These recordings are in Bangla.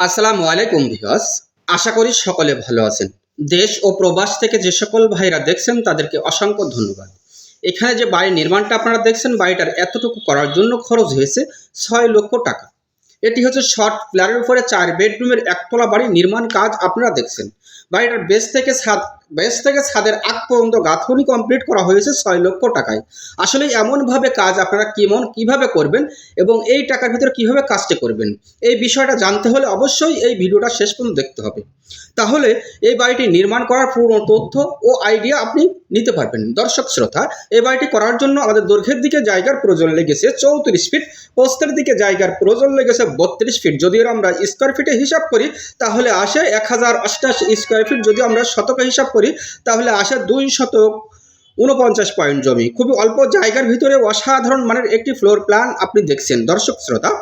আসসালামু আলাইকুম ভিওয়াস আশা করি সকলে ভালো আছেন। দেশ ও প্রবাস থেকে যে সকল ভাইরা দেখছেন, তাদেরকে অসংখ্য ধন্যবাদ। এখানে যে বাড়ির নির্মাণটা আপনারা দেখছেন, বাড়িটার এতটুকু করার জন্য খরচ হয়েছে ছয় লক্ষ টাকা। এটি হচ্ছে শর্ট প্ল্যানের উপরে চার বেডরুমের একতলা বাড়ি নির্মাণ কাজ আপনারা দেখছেন। বাড়িটার বেশ থেকে ছাদ বেস থেকে ছাদের আগ পর্যন্ত গাঁথনি কমপ্লিট করা হয়েছে ছয় লক্ষ টাকায়। আসলে এমনভাবে কাজ আপনারা কেমন কীভাবে করবেন এবং এই টাকার ভিতরে কীভাবে কাজটি করবেন, এই বিষয়টা জানতে হলে অবশ্যই এই ভিডিওটা শেষ পর্যন্ত দেখতে হবে। তাহলে এই বাড়িটি নির্মাণ করার পুরো তথ্য ও আইডিয়া আপনি নিতে পারবেন। দর্শক, শ্রোতা, এই বাড়িটি করার জন্য আমাদের দৈর্ঘ্যের দিকে জায়গার প্রয়োজন লেগেছে চৌত্রিশ ফিট পোস্তের দিকে জায়গার প্রয়োজন লেগেছে বত্রিশ ফিট যদি আমরা স্কোয়ার ফিটে হিসাব করি, তাহলে আসে এক হাজার অষ্টাশি স্কোয়ার ফিট যদি আমরা শতকে হিসাব করি তাহলে আসে দুই শতক উনপঞ্চাশ পয়েন্ট জমি। খুবই অল্প জায়গার ভিতরে অসাধারণ মানের একটি ফ্লোর প্ল্যান আপনি দেখছেন, দর্শক শ্রোতা।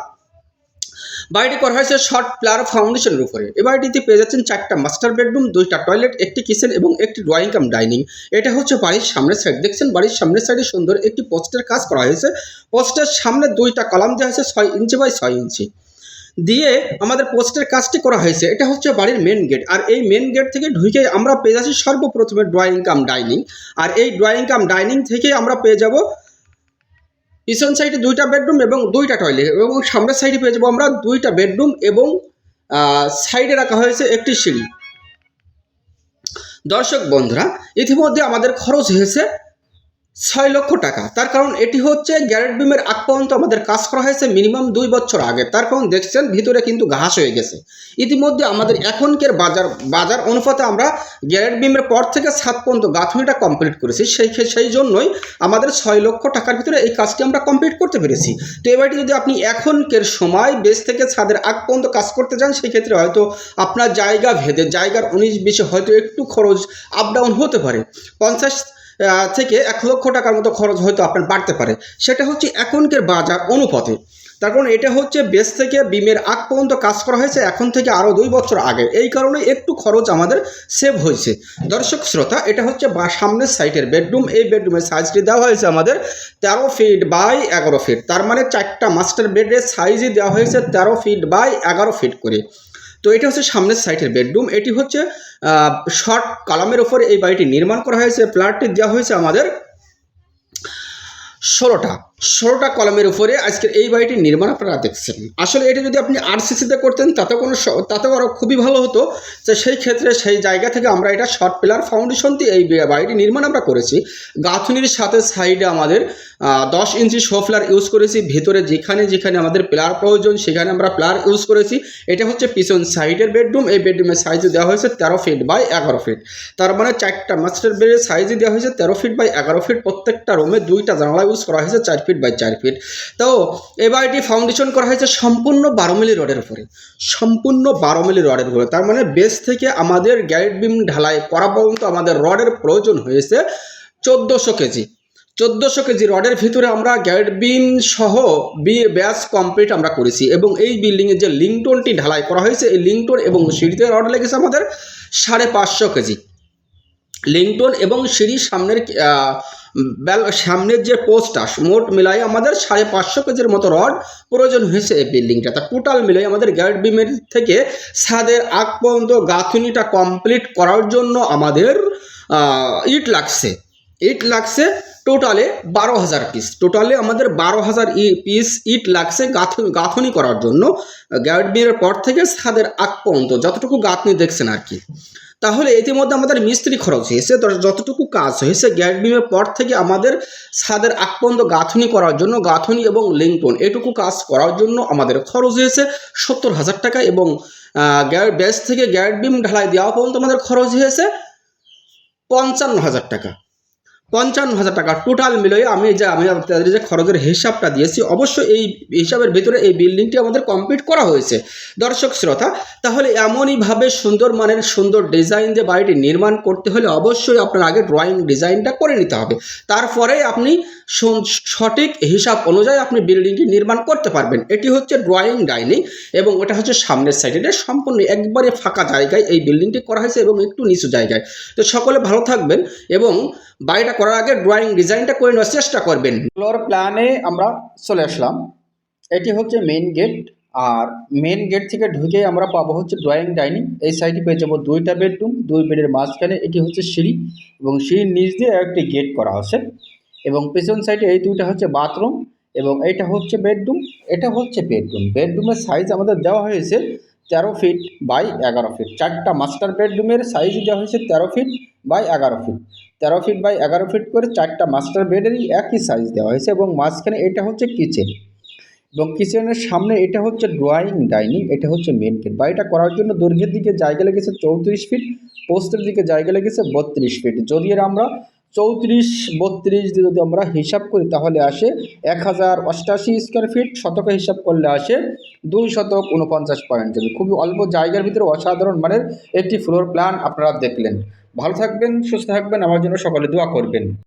বাড়িটি করা হয়েছে শর্ট প্লার ফাউন্ডেশনের উপরে। এই বাড়িটিতে পেয়ে যাচ্ছেন চারটা মাস্টার বেডরুম, দুইটা টয়লেট, একটি কিচেন এবং একটি ড্রয়িং কাম ডাইনিং। এটা হচ্ছে বাড়ির সামনের সাইড। দেখছেন, বাড়ির সামনের সাইডে সুন্দর একটি পোস্টের কাজ করা হয়েছে। পোস্টের সামনে দুইটা কলাম দেওয়া হয়েছে ছয় ইঞ্চি বাই ছয় ইঞ্চি। দিয়ে আমাদের পোস্টের কাজটি করা হয়েছে। এটা হচ্ছে বাড়ির মেন গেট আর এই মেন গেট থেকে ঢুকে আমরা পেয়ে যাচ্ছি সর্বপ্রথমে ড্রয়িং কাম ডাইনিং আর এই ড্রয়িং কাম ডাইনিং থেকে আমরা পেয়ে যাব পিছন সাইডে দুইটা বেডরুম এবং দুইটা টয়লেট এবং সামনের সাইডে পেয়ে যাব আমরা দুইটা বেডরুম এবং সাইডে রাখা হয়েছে একটি সিঁড়ি। দর্শক বন্ধুরা, ইতিমধ্যে আমাদের খরচ হয়েছে ছয় লক্ষ টাকা। তার কারণ এটি হচ্ছে গ্যারেট বিমের আগ পর্যন্ত আমাদের কাজ করা হয়েছে মিনিমাম দুই বছর আগে। তার কারণ দেখছেন, ভিতরে কিন্তু ঘাস হয়ে গেছে। ইতিমধ্যে আমাদের এখনকার বাজার বাজার অনুপাতে আমরা গ্যারেট বিমের পর থেকে সাত পর্যন্ত গাঁথনিটা কমপ্লিট করেছি। সেই সেই জন্যই আমাদের ছয় লক্ষ টাকার ভিতরে এই কাজটি আমরা কমপ্লিট করতে পেরেছি। তো এবারটি যদি আপনি এখনকার সময় বেশ থেকে ছাদের আগ পর্যন্ত কাজ করতে যান সেই ক্ষেত্রে হয়তো আপনার জায়গা ভেদে, জায়গার উনিশ বিশে হয়তো একটু খরচ আপ ডাউন হতে পারে। পঞ্চাশ থেকে এক লক্ষ টাকার মতো খরচ হয়তো আপনার বাড়তে পারে। সেটা হচ্ছে এখনকার বাজার অনুপাতে। তার কারণ এটা হচ্ছে বেস থেকে বিমের আগ পর্যন্ত কাজ করা হয়েছে, এখন থেকে আরও দুই বছর আগে। এই কারণে একটু খরচ আমাদের সেভ হয়েছে। দর্শক, শ্রোতা, এটা হচ্ছে বা সামনের সাইটের বেডরুম এই বেডরুমের সাইজটি দেওয়া হয়েছে আমাদের তেরো ফিট বাই এগারো ফিট তার মানে চারটা মাস্টার বেডের সাইজই দেওয়া হয়েছে তেরো ফিট বাই এগারো ফিট করে। তো এটা হচ্ছে সামনের সাইটের বেডরুম। এটি হচ্ছে শর্ট কালামের ওপরে এই বাড়িটি নির্মাণ করা হয়েছে। প্লাটটি দেওয়া হয়েছে আমাদের ষোলোটা। ষোলোটা কলমের উপরে আজকের এই বাড়িটির নির্মাণ আপনারা দেখছেন। আসলে এটা যদি আপনি আরসিসিতে করতেন তাতে কোনো তাতেও আরও খুবই ভালো হতো। যে সেই ক্ষেত্রে সেই জায়গা থেকে আমরা এটা শর্ট পিলার ফাউন্ডেশন দিয়ে এই বাড়িটি নির্মাণ আমরা করেছি। গাঁথুনির সাথে সাইডে আমাদের দশ ইঞ্চি শোফলার ইউজ করেছি। ভেতরে যেখানে যেখানে আমাদের প্লার প্রয়োজন, সেখানে আমরা প্লার ইউজ করেছি। এটা হচ্ছে পিছন সাইডের বেডরুম। এই বেডরুমের সাইজে দেওয়া হয়েছে তেরো ফিট বাই এগারো ফিট তার মানে চারটা মাস্টার বেডের সাইজে দেওয়া হয়েছে তেরো ফিট বাই এগারো ফিট প্রত্যেকটা রুমে দুইটা জানালা ইউজ করা হয়েছে চার ফিট বাই চার ফিট তো এই বাড়িটি ফাউন্ডেশন করা হয়েছে সম্পূর্ণ বারো মিলি রডের উপরে। সম্পূর্ণ বারো মিলি রডের উপরে। তার মানে বেস থেকে আমাদের গ্যারেট বিম ঢালাই করা পর্যন্ত আমাদের রডের প্রয়োজন হয়েছে চোদ্দোশো কেজি। চোদ্দোশো কেজি রডের ভিতরে আমরা গ্যারেট বিম সহ বি ব্যাস কমপ্লিট আমরা করেছি এবং এই বিল্ডিংয়ে যে লিংটনটি ঢালাই করা হয়েছে, এই লিংটন এবং সিঁড়িতে রড লেগেছে আমাদের সাড়ে পাঁচশো কেজি। লিংটন এবং সিঁড়ির সামনের সামনের যে পোস্টটা, মোট মিলাই আমাদের সাড়ে পাঁচশো কেজির মতো রড প্রয়োজন হয়েছে এই বিল্ডিংটা তা টোটাল মিলাই আমাদের গ্যারেট বিমের থেকে ছাদের আগ পর্যন্ত গাঁথুনিটা কমপ্লিট করার জন্য আমাদের ইট লাগছে। ইট লাগছে টোটালে বারো হাজার পিস টোটালে আমাদের বারো হাজার ই পিস ইট লাগছে গাঁথনি গাঁথনি করার জন্য, গ্যারেট বিমের পর থেকে ছাদের আগ পর্যন্ত, যতটুকু গাঁথনি দেখছেন আর কি। তাহলে ইতিমধ্যে আমাদের মিস্ত্রি খরচ হয়েছে যতটুকু কাজ হয়েছে গ্যাট বিমের পর থেকে আমাদের ছাদের পর্যন্ত গাঁথনি করার জন্য, গাঁথনি এবং লিঙ্কন এটুকু কাজ করার জন্য আমাদের খরচ হয়েছে সত্তর হাজার টাকা এবং ব্যাস থেকে গ্যাট বিম ঢালাই দেওয়া পর্যন্ত আমাদের খরচ হয়েছে পঞ্চান্ন হাজার টাকা। পঞ্চান্ন হাজার টাকা টোটাল মিলিয়ে আমি যে, আমি আপনাদের যে খরচের হিসাবটা দিয়েছি, অবশ্যই এই হিসাবের ভিতরে এই বিল্ডিংটি আমাদের কমপ্লিট করা হয়েছে। দর্শক, শ্রোতা, তাহলে এমনইভাবে সুন্দর মানের সুন্দর ডিজাইন দিয়ে বাড়িটি নির্মাণ করতে হলে অবশ্যই আপনার আগে ড্রয়িং ডিজাইনটা করে নিতে হবে। তারপরে আপনি সঠিক হিসাব অনুযায়ী আপনি বিল্ডিংটি নির্মাণ করতে পারবেন। এটি হচ্ছে ড্রয়িং ডাইনিং এবং ওটা হচ্ছে সামনের সাইডে এটা সম্পূর্ণ একবারে ফাঁকা জায়গায় এই বিল্ডিংটি করা হয়েছে এবং একটু নিচু জায়গায়। তো সকলে ভালো থাকবেন এবং বাড়িটা করার আগে ড্রয়িং ডিজাইনটা করে নেওয়ার চেষ্টা করবেন। ফ্লোর প্ল্যানে আমরা চলে আসলাম। এটি হচ্ছে মেইন গেট আর মেন গেট থেকে ঢুকে আমরা পাবো হচ্ছে ড্রয়িং ডাইনিং এই সাইডে পেয়ে যাব দুইটা বেডরুম দুই বেডের মাঝখানে এটি হচ্ছে সিঁড়ি এবং সিঁড়ির নিচ দিয়ে একটি গেট করা আছে। এবং পেছন সাইডে এই দুইটা হচ্ছে বাথরুম এবং এটা হচ্ছে বেডরুম এটা হচ্ছে বেডরুম বেডরুমের সাইজ আমাদের দেওয়া হয়েছে তেরো ফিট বাই এগারো ফিট চারটা মাস্টার বেডরুমের সাইজ দেওয়া হয়েছে তেরো ফিট বাই এগারো ফিট তেরো ফিট বাই এগারো ফিট করে চারটা মাস্টার বেডেরই একই সাইজ দেওয়া হয়েছে এবং মাঝখানে এটা হচ্ছে কিচেন এবং কিচেনের সামনে এটা হচ্ছে ড্রয়িং ডাইনিং এটা হচ্ছে মেন গেট বাড়িটা করার জন্য দৈর্ঘ্যের দিকে জায়গা লেগেছে চৌত্রিশ ফিট পোস্টের দিকে জায়গা লেগেছে বত্রিশ ফিট যদি আমরা চৌত্রিশ, বত্রিশ যদি আমরা হিসাব করি, তাহলে আসে এক হাজার অষ্টাশি স্কোয়ার ফিট শতকে হিসাব করলে আসে দুই শতক উনপঞ্চাশ পয়েন্ট যাবে। খুবই অল্প জায়গার ভিতরে অসাধারণ মানের একটি ফ্লোর প্ল্যান আপনারা দেখলেন। ভালো থাকবেন, সুস্থ থাকবেন, আমার জন্য সকলে দোয়া করবেন।